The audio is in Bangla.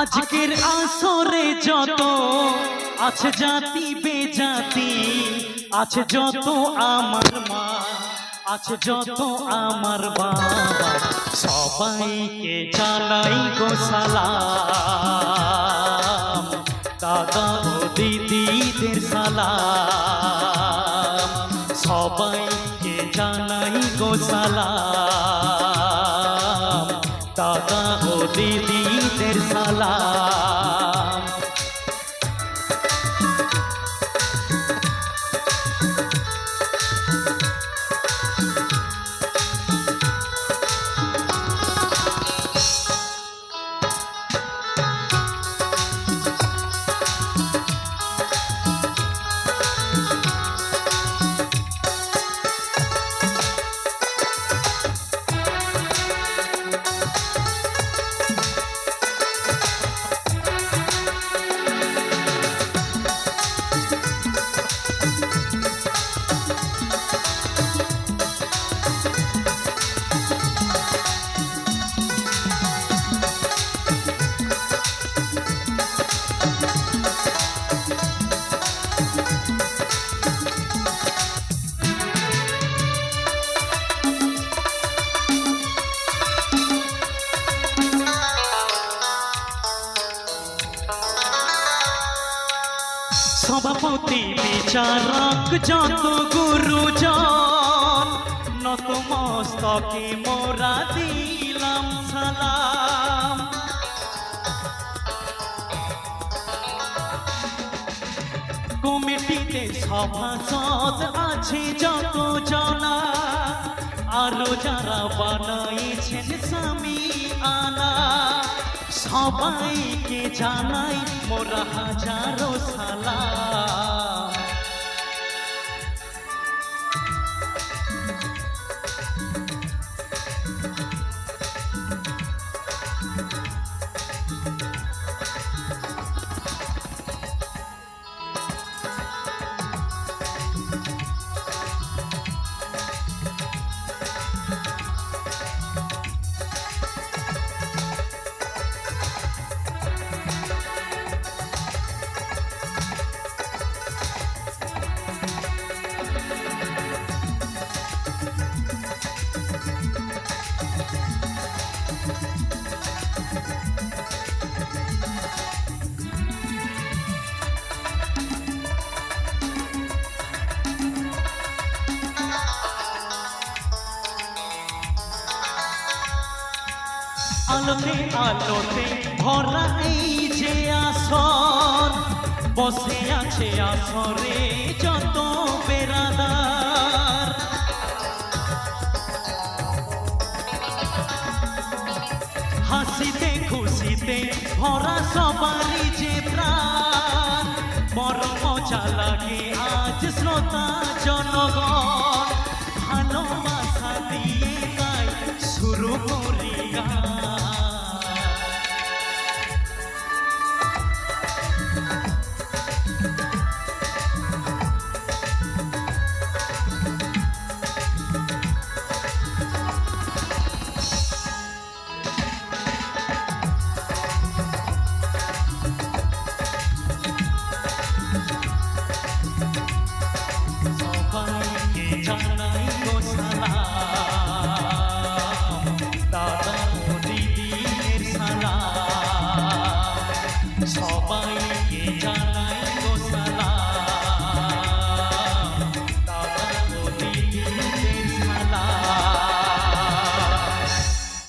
আজকের আসরে যত আছে জাতি বেজাতি, আছে যত আমার মা, আছে যত আমার বাবা, সবাইকে জানাই গো সালাম। দাদা ও দিদিদের সালাম। সবাইকে জানাই গো সালাম। দাদা ও দিদিদের সালাম সভাপতি বিচারক যত গুরুজন, নত মস্তকে মোরা দিলাম সালাম। কমিটিতে সভাসদ আছে যত জনা, আরও যারা বানাইছেন স্বামী সবাইকে জানাই মোরা হাজারো সালাম। আলোতে আলোতে ভরা এই যে আসর, বসে আছে আসরে যত বেড়াদার হাসিতে, খুশিতে ভরা সবারই যে প্রাণ। মজা লাগে আজ শ্রোতা জনগণ